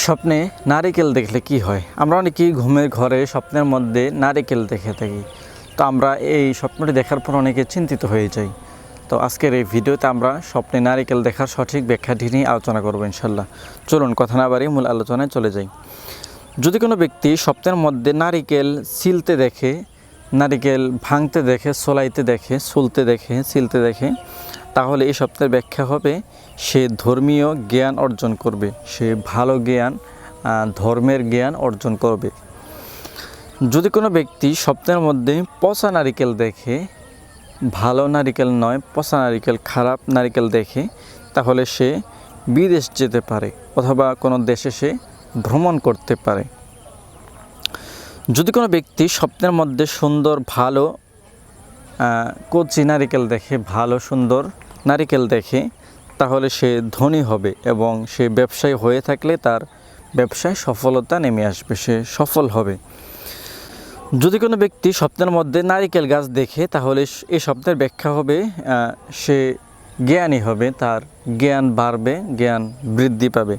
স্বপ্নে নারিকেল দেখলে কি হয়? আমরা অনেকেই ঘুমের ঘরে স্বপ্নের মধ্যে নারিকেল দেখে থাকি। তো আমরা এই স্বপ্নটি দেখার পর অনেকে চিন্তিত হয়ে যাই। তো আজকের এই ভিডিওতে আমরা স্বপ্নে নারিকেল দেখার সঠিক ব্যাখ্যাটি নিয়ে আলোচনা করব ইনশাল্লাহ। চলুন কথা না বাড়ি মূল আলোচনায় চলে যাই। যদি কোনো ব্যক্তি স্বপ্নের মধ্যে নারিকেল সিলতে দেখে, নারিকেল ভাঙতে দেখে, সোলাইতে দেখে, সুলতে দেখে, সিলতে দেখে তাহলে এই স্বপ্নের ব্যাখ্যা হবে, সে ধর্মীয় জ্ঞান অর্জন করবে, সে ভালো জ্ঞান ধর্মের জ্ঞান অর্জন করবে। যদি কোনো ব্যক্তি স্বপ্নের মধ্যে পচা নারিকেল দেখে, ভালো নারিকেল নয়, পচা নারিকেল খারাপ নারিকেল দেখে, তাহলে সে বিদেশ যেতে পারে অথবা কোনো দেশে সে ভ্রমণ করতে পারে। যদি কোনো ব্যক্তি স্বপ্নের মধ্যে সুন্দর, ভালো কচি নারিকেল দেখে, ভালো, সুন্দর নারিকেল দেখে, তাহলে সে ধনী হবে এবং সে ব্যবসায়ী হয়ে থাকলে তার ব্যবসায় সফলতা নেমে আসবে, সে সফল হবে। যদি কোনো ব্যক্তি স্বপ্নের মধ্যে নারিকেল গাছ দেখে, তাহলে এই স্বপ্নের ব্যাখ্যা হবে সে জ্ঞানী হবে, তার জ্ঞান বাড়বে, জ্ঞান বৃদ্ধি পাবে।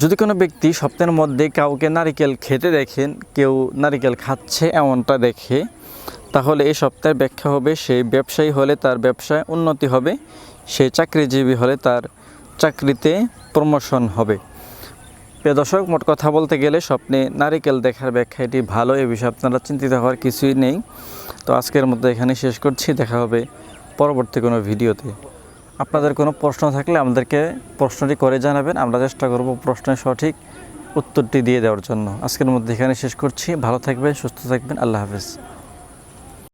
যদি কোনো ব্যক্তি স্বপ্নের মধ্যে কাউকে নারিকেল খেতে দেখেন, কেউ নারিকেল খাচ্ছে এমনটা দেখে তাহলে এই সপ্তাহের ব্যাখ্যা হবে সে ব্যবসায়ী হলে তার ব্যবসায় উন্নতি হবে সে চাকরিজীবী হলে তার চাকরিতে প্রমোশন হবে। দর্শক, মোট কথা বলতে গেলে স্বপ্নে নারিকেল দেখার ব্যাখ্যা এটি ভালো, এ বিষয়ে আপনারা চিন্তিত হওয়ার কিছুই নেই। তো আজকের মতো এখানে শেষ করছি, দেখা হবে পরবর্তী কোনো ভিডিওতে। আপনাদের কোনো প্রশ্ন থাকলে আমাদেরকে প্রশ্নটি করে জানাবেন, আমরা চেষ্টা করব প্রশ্নের সঠিক উত্তরটি দিয়ে দেওয়ার জন্য। আজকের মধ্যে এখানে শেষ করছি, ভালো থাকবেন, সুস্থ থাকবেন, আল্লাহ হাফেজ।